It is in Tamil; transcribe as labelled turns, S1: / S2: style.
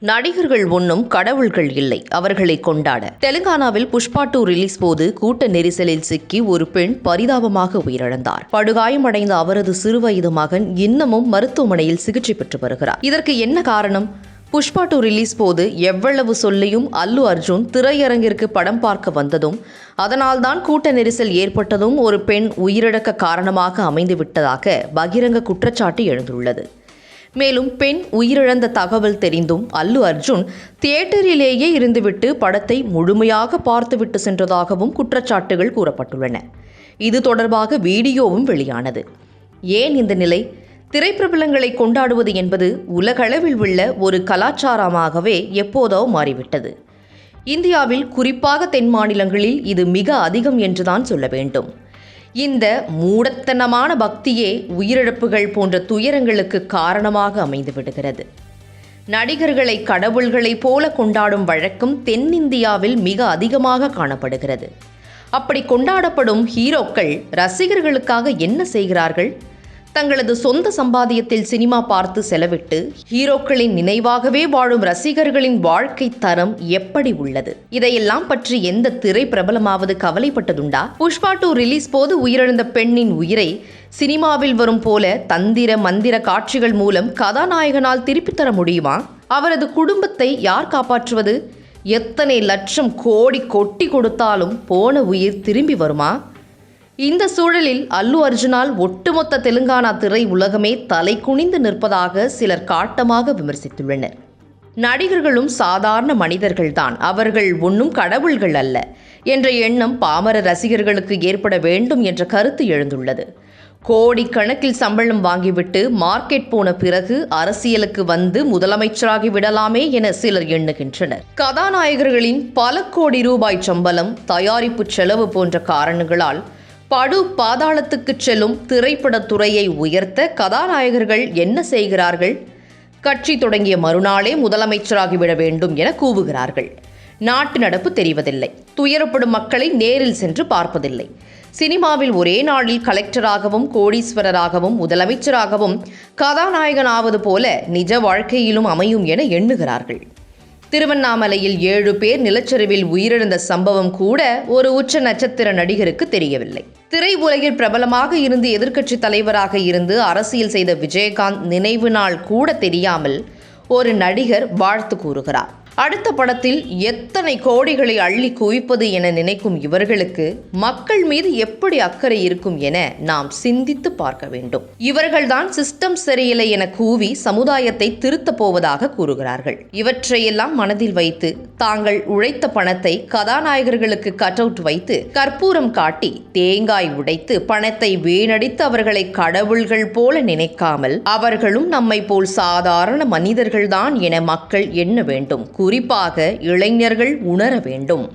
S1: நடிகர்கள் ஒன்றும் கடவுள்கள் இல்லை. அவர்களை கொண்டாட. தெலுங்கானாவில் புஷ்பா டூ ரிலீஸ் போது கூட்ட நெரிசலில் சிக்கி ஒரு பெண் பரிதாபமாக உயிரிழந்தார். படுகாயமடைந்த அவரது சிறுவயது மகன் இன்னமும் மருத்துவமனையில் சிகிச்சை பெற்று வருகிறார். இதற்கு என்ன காரணம்? புஷ்பா டூ ரிலீஸ் போது எவ்வளவு சொல்லியும் அல்லு அர்ஜுன் திரையரங்கிற்கு படம் பார்க்க வந்ததும் அதனால்தான் கூட்ட நெரிசல் ஏற்பட்டதும் ஒரு பெண் உயிரிழக்க காரணமாக அமைந்துவிட்டதாக பகிரங்க குற்றச்சாட்டு எழுந்துள்ளது. மேலும் பெண் உயிரிழந்த தகவல் தெரிந்தும் அல்லு அர்ஜுன் தியேட்டரிலேயே இருந்துவிட்டு படத்தை முழுமையாக பார்த்துவிட்டு சென்றதாகவும் குற்றச்சாட்டுகள் கூறப்பட்டுள்ளன. இது தொடர்பாக வீடியோவும் வெளியானது. ஏன் இந்த நிலை? திரைப்பிரபலங்களை கொண்டாடுவது என்பது உலகளவில் உள்ள ஒரு கலாச்சாரமாகவே எப்போதோ மாறிவிட்டது. இந்தியாவில் குறிப்பாக தென் மாநிலங்களில் இது மிக அதிகம் என்றுதான் சொல்ல வேண்டும். இந்த மூடத்தனமான பக்தியே உயிரிழப்புகள் போன்ற துயரங்களுக்கு காரணமாக அமைந்து விடுகிறது. நடிகர்களை கடவுள்களைப் போல கொண்டாடும் வழக்கம் தென்னிந்தியாவில் மிக அதிகமாக காணப்படுகிறது. அப்படி கொண்டாடப்படும் ஹீரோக்கள் ரசிகர்களுக்காக என்ன செய்கிறார்கள்? தங்களது சொந்த சம்பாதியத்தில் சினிமா பார்த்து செலவிட்டு ஹீரோக்களின் நினைவாகவே வாழும் ரசிகர்களின் வாழ்க்கை தரம் எப்படி உள்ளது? இதையெல்லாம் பற்றி எந்த திரை பிரபலமாவது கவலைப்பட்டதுண்டா? புஷ்பா டூ ரிலீஸ் போது உயிரிழந்த பெண்ணின் உயிரை சினிமாவில் வரும் போல தந்திர மந்திர காட்சிகள் மூலம் கதாநாயகனால் திருப்பித் தர முடியுமா? அவரது குடும்பத்தை யார் காப்பாற்றுவது? எத்தனை லட்சம் கோடி கொட்டி கொடுத்தாலும் போன உயிர் திரும்பி வருமா? இந்த சூழலில் அல்லு அர்ஜுனால் ஒட்டுமொத்த தெலுங்கானா திரை உலகமே தலை குனிந்து நிற்பதாக சிலர் காட்டமாக விமர்சித்துள்ளனர். நடிகர்களும் சாதாரண மனிதர்கள்தான். அவர்கள் ஒன்றும் கடவுள்கள் அல்ல என்ற எண்ணம் பாமர ரசிகர்களுக்கு ஏற்பட வேண்டும் என்ற கருத்து எழுந்துள்ளது. கோடிக்கணக்கில் சம்பளம் வாங்கிவிட்டு மார்க்கெட் போன பிறகு அரசியலுக்கு வந்து முதலமைச்சராகி விடலாமே என சிலர் எண்ணுகின்றனர். கதாநாயகர்களின் பல கோடி ரூபாய் சம்பளம் தயாரிப்பு செலவு போன்ற காரணங்களால் படு பாதாளத்துக்கு செல்லும் திரைப்படத் துறையை உயர்த்த கதாநாயகர்கள் என்ன செய்கிறார்கள்? கட்சி தொடங்கிய மறுநாளே முதலமைச்சராகிவிட வேண்டும் என கூவுகிறார்கள். நாட்டு நடப்பு தெரிவதில்லை. துயரப்படும் மக்களை நேரில் சென்று பார்ப்பதில்லை. சினிமாவில் ஒரே நாளில் கலெக்டராகவும் கோடீஸ்வரராகவும் முதலமைச்சராகவும் கதாநாயகனாவது போல நிஜ வாழ்க்கையிலும் அமையும் என எண்ணுகிறார்கள். திருவண்ணாமலையில் ஏழு பேர் நிலச்சரிவில் உயிரிழந்த சம்பவம் கூட ஒரு உச்ச நட்சத்திர நடிகருக்கு தெரியவில்லை. திரை உலகில் பிரபலமாக இருந்து எதிர்க்கட்சி தலைவராக இருந்து அரசியல் செய்த விஜயகாந்த் நினைவு நாள் கூட தெரியாமல் ஒரு நடிகர் வாழ்த்து கூறுகிறார். அடுத்த படத்தில் எத்தனை கோடிகளை அள்ளி குவிப்பது என நினைக்கும் இவர்களுக்கு மக்கள் மீது எப்படி அக்கறை இருக்கும் என நாம் சிந்தித்து பார்க்க வேண்டும். இவர்கள்தான் சிஸ்டம் சரியில்லை என கூவி சமுதாயத்தை திருத்தப் போவதாக கூறுகிறார்கள். இவற்றையெல்லாம் மனதில் வைத்து தாங்கள் உழைத்த பணத்தை கதாநாயகர்களுக்கு கட் அவுட் வைத்து கற்பூரம் காட்டி தேங்காய் உடைத்து பணத்தை வீணடித்து அவர்களை கடவுள்கள் போல நினைக்காமல் அவர்களும் நம்மை போல் சாதாரண மனிதர்கள்தான் என மக்கள் எண்ண வேண்டும் குறிப்பாக இளைஞர்கள் உணர வேண்டும்.